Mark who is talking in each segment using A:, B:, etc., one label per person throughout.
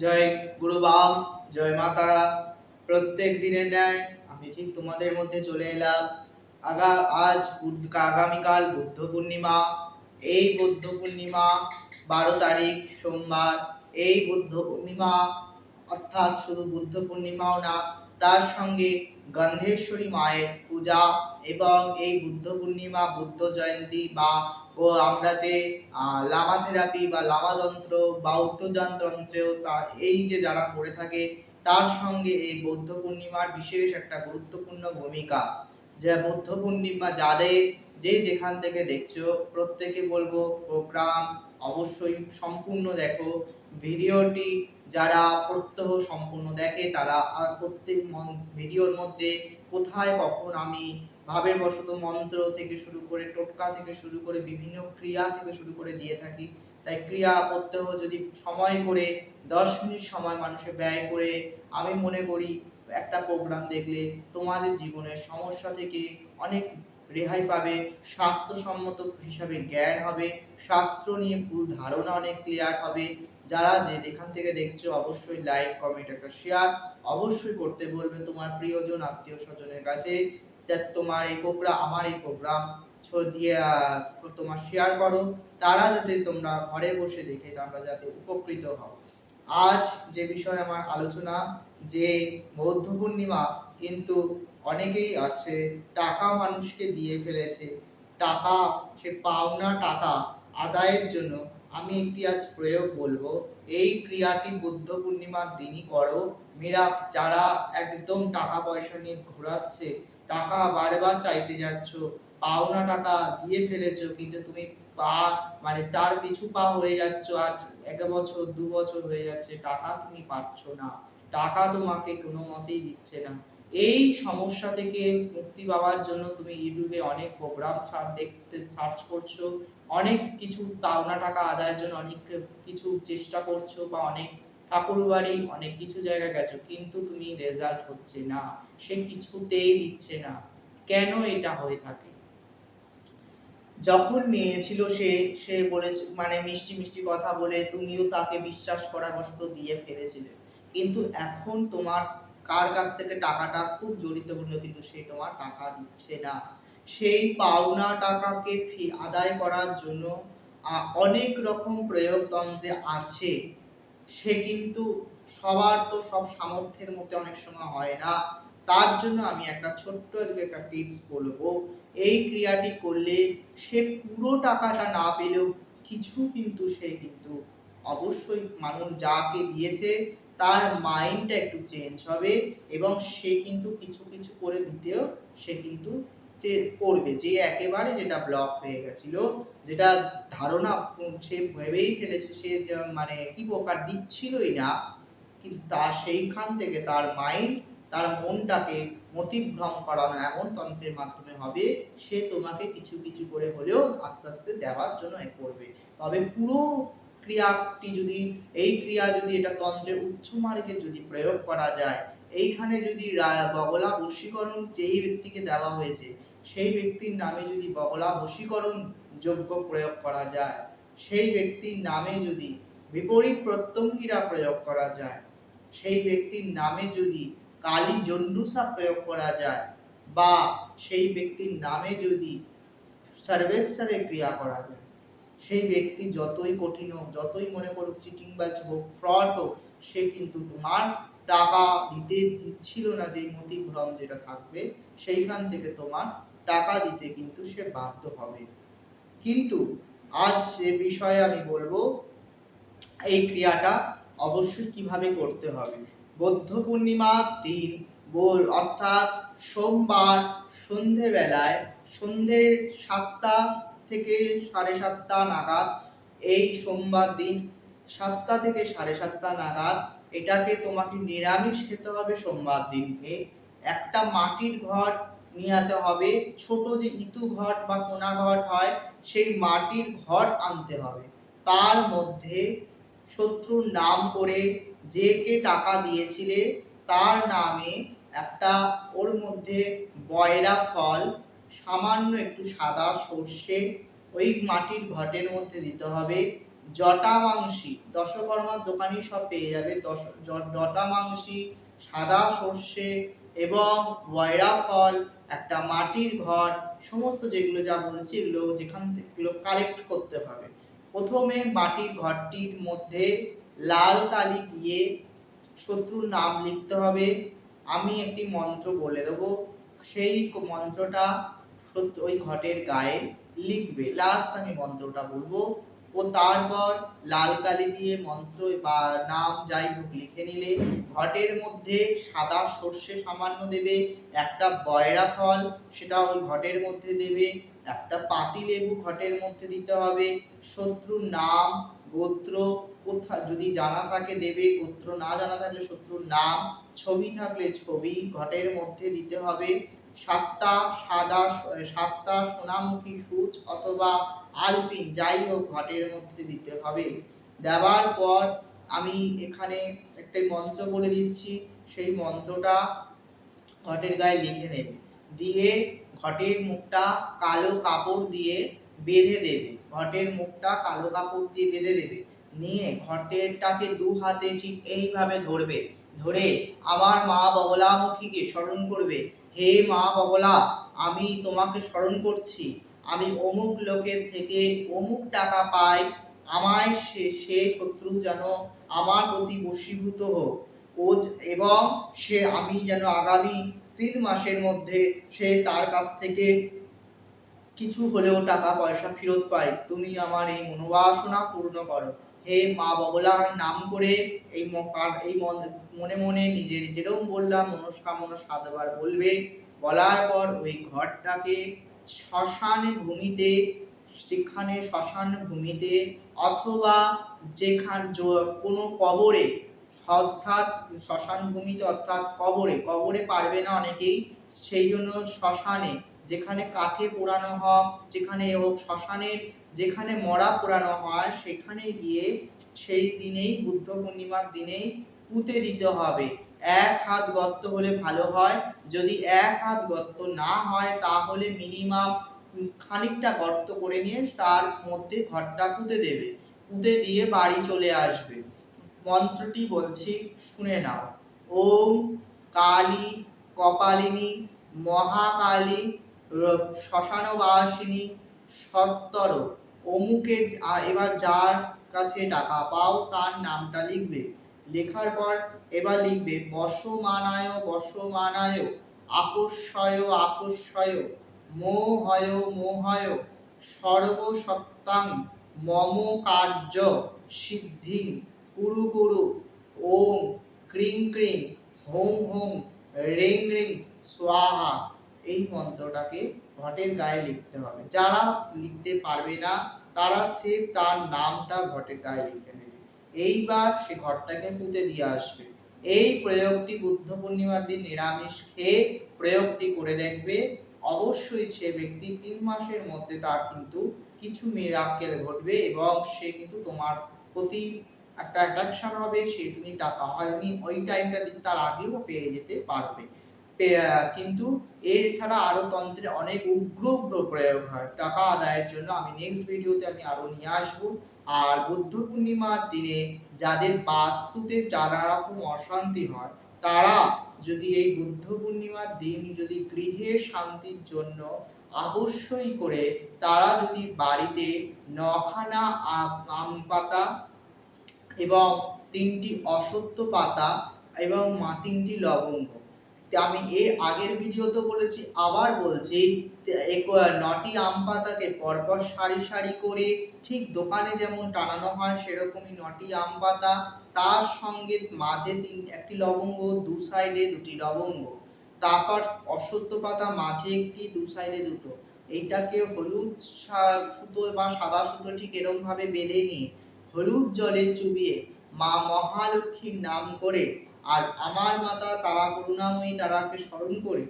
A: জয় গুরু বাম, জয় মা তারা। প্রত্যেক দিনের ন্যায় আমি ঠিক তোমাদের মধ্যে চলে এলাম। আগা, আজ আগামীকাল বুদ্ধ পূর্ণিমা। এই বুদ্ধ পূর্ণিমা বারো তারিখ সোমবার। এই বুদ্ধ পূর্ণিমা অর্থাৎ শুধু বুদ্ধ পূর্ণিমাও না, তার সঙ্গে গন্ধেশ্বরী মায়ের পূজা এবং এই বুদ্ধ পূর্ণিমা, বুদ্ধ জয়ন্তী বা ও আমরা যে লামা থেরাপি বা লামাতন্ত্র বা উত্তোজান তন্ত্রেও তার এই যে যারা করে থাকে, তার সঙ্গে এই বৌদ্ধ পূর্ণিমার বিশেষ একটা গুরুত্বপূর্ণ ভূমিকা। যে বৌদ্ধ পূর্ণিমা যাদের যে যেখান থেকে দেখছ, প্রত্যেকে বলব প্রোগ্রাম অবশ্যই সম্পূর্ণ দেখো। ভিডিওটি যারা প্রত্যহ সম্পূর্ণ দেখে, তারা আর প্রত্যেক ভিডিওর মধ্যে কোথায় কখন আমি ভাবের বশত মন্ত্র থেকে শুরু করে টোটকা থেকে শুরু করে বিভিন্ন ক্রিয়া থেকে শুরু করে দিয়ে থাকি। তাই ক্রিয়া প্রত্যহ যদি সময় করে, দশ মিনিট সময় মানুষে ব্যয় করে, আমি মনে করি একটা প্রোগ্রাম দেখলে তোমাদের জীবনের সমস্যা থেকে অনেক রেহাই পাবে, স্বাস্থ্যসম্মত হিসাবে জ্ঞান হবে, শাস্ত্র নিয়ে ভুল ধারণা অনেক ক্লিয়ার হবে। যারা যে যেখান থেকে দেখছ অবশ্যই লাইক কমেন্ট একটা শেয়ার অবশ্যই করতে বলবে তোমার প্রিয়জন আত্মীয় স্বজনের কাছে। যাতে তোমার এই প্রোগ্রাম আমার এই প্রোগ্রাম দিয়ে তোমার শেয়ার করো। তারা যাতে তোমরা ঘরে বসে দেখে তোমরা যাতে উপকৃত হও। আজ যে বিষয় আমার আলোচনা, যে বৌদ্ধ পূর্ণিমা কিন্তু অনেকেই আছে, টাকা মানুষকে দিয়ে ফেলেছে। টাকা, সে পাওনা টাকা আদায়ের জন্য আমি একটি আজ প্রয়োগ বলব। এই ক্রিয়াটি বুদ্ধ পূর্ণিমার দিনই করো। মেয়েরা যারা একদম টাকা পয়সা নিয়ে ঘোরাচ্ছে টাকা বারবার চাইতে যাচ্ছ পাওনা টাকা, দিয়ে ফেলেছো, কিন্তু তুমি পা মানে তার পিছু পা হয়ে যাচ্ছ। আজ এক বছর, দু বছর হয়ে যাচ্ছে, টাকা তুমি পাচ্ছ না। টাকা তোমাকে কোনো মতেই দিচ্ছে না। এই সমস্যা থেকে মুক্তি পাওয়ার জন্য তুমি ইউটিউবে অনেক প্রোগ্রাম দেখতে সার্চ করছ। অনেক কিছু পাওনা টাকা আদায়ের জন্য, অনেক কিছু চেষ্টা করছ বা অনেক ঠাকুর বাড়ি অনেক কিছু জায়গা গেছো, কিন্তু তুমি রেজাল্ট হচ্ছে না। সে কিছুতেই দিচ্ছে না। কেন এটা হয়ে থাকে? যখন মেয়ে ছিল সে সে বলে মানে মিষ্টি মিষ্টি কথা বলে তুমিও তাকে বিশ্বাস করার বশত দিয়ে ফেলেছিলে। কিন্তু এখন তোমার কার কাছ থেকে টাকাটা খুব জড়িতপূর্ণ কিন্তু সে তোমার টাকা দিচ্ছে না। সেই পাওনা টাকাকে ফি, আদায় করার জন্য অনেক রকম প্রয়োগতন্ত্রে আছে। সে কিন্তু সবার তো সব সামর্থ্যের মধ্যে অনেক সময় হয় না। তার জন্য আমি একটা ছোট্ট আজকে একটা টিপস বলব। এই ক্রিয়াটি করলে সে পুরো টাকাটা না পেলেও কিছু কিন্তু সে কিন্তু অবশ্যই মানুষ যাকে দিয়েছে তার মাইন্ডটা একটু চেঞ্জ হবে এবং সে কিন্তু কিছু কিছু করে দিতেও সে কিন্তু যে করবে, যে একেবারে যেটা ব্লক হয়ে গেছিল, যেটা ধারণা সে ভেবেই ফেলেছে, সে মানে কি প্রকার দিচ্ছিলই না, কিন্তু তা সেইখান থেকে তার মাইন্ড তার মনটাকে মতিভ্রম করানো এমন তন্ত্রের মাধ্যমে হবে, সে তোমাকে কিছু কিছু করে হলেও আস্তে আস্তে দেওয়ার জন্য এ করবে। তবে পুরো ক্রিয়াটি যদি, এই ক্রিয়া যদি এটা তন্ত্রের উচ্চ মার্গে যদি প্রয়োগ করা যায় এইখানে যদি বগলা বশীকরণ যেই ব্যক্তিকে দেওয়া হয়েছে, সেই ব্যক্তির নামে যদি বগলা বশীকরণ যোগ্য প্রয়োগ করা যায়, সেই ব্যক্তির নামে যদি বিপরীত প্রত্যঙ্গীরা প্রয়োগ করা যায়, সেই ব্যক্তির নামে যদি কালী জন্ডুসা প্রয়োগ করা যায়, বা সেই ব্যক্তির নামে যদি সর্বেশ্বরের ক্রিয়া করা যায়, সেই ব্যক্তি যতই কঠিন হোক, যতই মনে করুক চিটিংবাজ হোক, ফ্রড হোক, সে কিন্তু তোমার টাকা দিতে দিচ্ছিল না যেই মতিভ্রম যেটা থাকবে, সেইখান থেকে তোমার টাকা দিতে কিন্তু সে বাধ্য হবে। কিন্তু আজ যে বিষয়ে আমি বলব, এই ক্রিয়াটা অবশ্যই কীভাবে করতে হবে? বৌদ্ধ পূর্ণিমার দিন বল অর্থাৎ সোমবার সন্ধেবেলায় সন্ধে সাতটা থেকে সাড়ে সাতটা নাগাদ, এই সোমবার দিন সাতটা থেকে সাড়ে সাতটা নাগাদ এটাকে তোমাকে নিরামিষ খেতে হবে সোমবার দিনকে। একটা মাটির ঘট নিয়ে হবে, ছোট যে ইতু ঘট বা কোনা ঘট হয়, সেই মাটির ঘট আনতে হবে। তার মধ্যে শত্রুর নাম করে যে কে টাকা দিয়েছিলে, তার নামে একটা ওর মধ্যে বয়রা ফল, সামান্য একটু সাদা সর্ষে, ওই মাটির ঘটের মধ্যে দিতে হবে। জটামাংসী, দশকর্মার দোকানি সব পেয়ে যাবে। দশ জটামাংসী, সাদা সর্ষে এবং বয়রা ফল, একটা মাটির ঘর, সমস্ত যেগুলো যা বলছি এগুলো যেখান থেকে কালেক্ট করতে হবে। প্রথমে মাটির ঘরটির মধ্যে লাল কালি দিয়ে শত্রুর নাম লিখতে হবে। আমি একটি মন্ত্র বলে দেবো। সেই মন্ত্রটা ওই ঘটের গায়ে লিখবে। লাস্ট আমি মন্ত্রটা বলব। ও তারপর লাল কালি দিয়ে মন্ত্র বা নাম যাই হোক লিখে নিলে ঘটের মধ্যে সাদা সর্ষে সামান্য দেবে, একটা বয়রা ফল সেটা ওই ঘটের মধ্যে দেবে, একটা পাতি লেবু ঘটের মধ্যে দিতে হবে, শত্রুর নাম, গোত্র কোথা যদি জানা থাকে দেবে, গোত্র না জানা থাকলে শত্রুর নাম, ছবি থাকলে ছবি, ঘটের মধ্যে দিতে হবে সাতটা, সাদা, সাতটা সোনামুখী সূচ অথবা আলপিন যাই হোক ঘটের মধ্যে দিতে হবে। দেওয়ার পর আমি এখানে একটা মন্ত্র বলে দিচ্ছি। সেই মন্ত্রটা ঘটের গায়ে লিখে নেবে। দিয়ে ঘটের মুখটা কালো কাপড় দিয়ে বেঁধে দেবে। ঘটের মুখটা কালো কাপড় দিয়ে বেঁধে দেবে। নিয়ে ঘটেরটাকে দু হাতে ঠিক এইভাবে ধরবে। ধরে আমার মা বগলামুখীকে স্মরণ করবে। হে মা বগলা, আমি তোমাকে স্মরণ করছি। আমি অমুক লোকের থেকে অমুক টাকা পাই। আমায় সে সে শত্রু যেন আমার প্রতি বশীভূত হোক। ও এবং সে আমি যেন আগামী তিন মাসের মধ্যে সে তার কাছ থেকে কিছু হলেও টাকা পয়সা ফেরত পাই। তুমি আমার এই মনোবাসনা পূর্ণ করো। হে মা বগলার নাম করে এই এই মন- মনে নিজের যেরকম বললাম, মনস্কামনা সাতবার বলবে। বলার পর ওই ঘরটাকে শ্মশান ভূমিতে যেখানে শ্মশান ভূমিতে অথবা যেখান কোনো কবরে, অর্থাৎ শ্মশান ভূমিতে অর্থাৎ কবরে কবরে পারবে না অনেকেই, সেই জন্য শ্মশানে, যেখানে কাঠে পোড়ানো হয়, যেখানে হোক শ্মশানের যেখানে মরা পোড়ানো হয়, সেখানে গিয়ে সেই দিনেই, বুদ্ধ পূর্ণিমার দিনেই পুঁতে দিতে হবে। এক হাত গর্ত হলে ভালো হয়। যদি এক হাত গর্ত না হয়, তাহলে মিনিমাম খানিকটা গর্ত করে নিয়ে তার মধ্যে ঘরটা পুঁতে দেবে। পুঁতে দিয়ে বাড়ি চলে আসবে। মন্ত্রটি বলছি, শুনে নাও। ওম কালী কপালিনী মহাকালী শ্মশানবাসিনী সত্তর। অমুকের এবার যার কাছে টাকা পাও তার নামটা লিখবে। লেখার পর এবার লিখবে বসমানায় বসমানায় আকর্ষয় আকর্ষয়, মোহয় মোহয়, সর্বসত্তাং, মম কার্য, সিদ্ধি, কুরু কুরু, ওম, ক্রিং ক্রিং, হোম হোম, রিং রিং, স্বাহা। এই মন্ত্রটাকে ঘটের গায়ে লিখতে হবে। যারা লিখতে পারবে না, তারা সে তার নামটা ঘটের গায়ে লিখে দেবে এইবার সে ঘরটাকে পুঁতে দিয়ে আসবে। এই প্রয়োগটি বুদ্ধ পূর্ণিমার দিন নিরামিষ খেয়ে প্রয়োগটি করে দেখবে। অবশ্যই সে ব্যক্তি তিন মাসের মধ্যে তার কিন্তু কিছু মিরাক্কেল ঘটবে এবং সে কিন্তু তোমার প্রতি একটা অ্যাট্রাকশন হবে। সে তুমি টাকা হয়নি, ওই টাইমটা দিচ্ছে, তার আগেও পেয়ে যেতে পারবে। কিন্তু এছাড়া আরও তন্ত্রে অনেক উগ্র উগ্র প্রয়োগ হয় টাকা আদায়ের জন্য আমি নেক্সট ভিডিওতে আমি আরও নিয়ে আসব। আর বুদ্ধ পূর্ণিমার দিনে যাদের বাস্তুতে যারা রকম অশান্তি হয়, তারা যদি এই বুদ্ধ পূর্ণিমার দিন যদি গৃহের শান্তির জন্য অবশ্যই করে, তারা যদি বাড়িতে নখানা আম- পাতা এবং তিনটি অসত্য পাতা এবং মা, তিনটি লবঙ্গ আমি এর আগের ভিডিওতে বলেছি, আবার বলছি নটি আম পাতাকে পরপর সারি সারি করে ঠিক দোকানে যেমন টানানো হয়, সেরকমই নটি আম পাতা, তার সঙ্গে মাঝে তিন, একটি লবঙ্গ, দু সাইডে দুটি লবঙ্গ, তারপর অসত্য পাতা মাঝে একটি, দু সাইডে দুটো, এইটাকে হলুদ সুতো বা সাদা সুতো ঠিক এরকম ভাবে বেঁধে নিয়ে হলুদ জলে চুবিয়ে মা মহালক্ষ্মীর নাম করে আর আমার মাতা তারা করুণাময়ী তারাকে স্মরণ করে,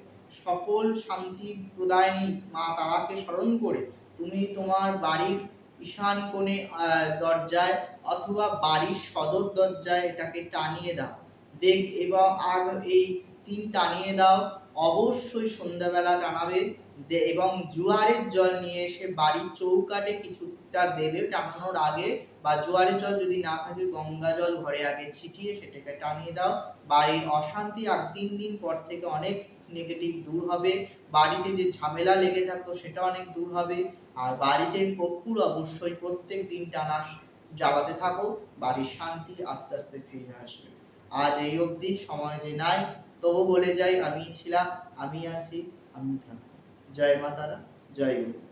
A: সকল শান্তি প্রদায়নী মা তারাকে স্মরণ করে, তুমি তোমার বাড়ির ঈশান কোণে দরজায় অথবা বাড়ির সদর দরজায় এটাকে টানিয়ে দাও। দেখ এবং আর এই তিন টানিয়ে দাও। অবশ্যই সন্ধ্যাবেলা জানাবে দে- এবং জোয়ারের জল নিয়ে এসে বাড়ির চৌকাটে কিছুটা দেবে টানানোর আগে বা জোয়ারের জল যদি না থাকে গঙ্গা জল ঘরে আগে ছিটিয়ে সেটাকে টানিয়ে দাও। বাড়ির অশান্তি আর তিন দিন পর থেকে অনেক নেগেটিভ দূর হবে। বাড়িতে যে ঝামেলা লেগে থাকতো সেটা অনেক দূর হবে। আর বাড়িতে কর্পূর অবশ্যই প্রত্যেক দিন টানা জ্বালাতে থাকো। বাড়ির শান্তি আস্তে আস্তে ফিরে আসবে। আজ এই অবধি। সময় যে নাই। তবু বলে যাই আমি ছিলাম আমি আছি আমি থাকব। জয় মাতারা জয় গুরু।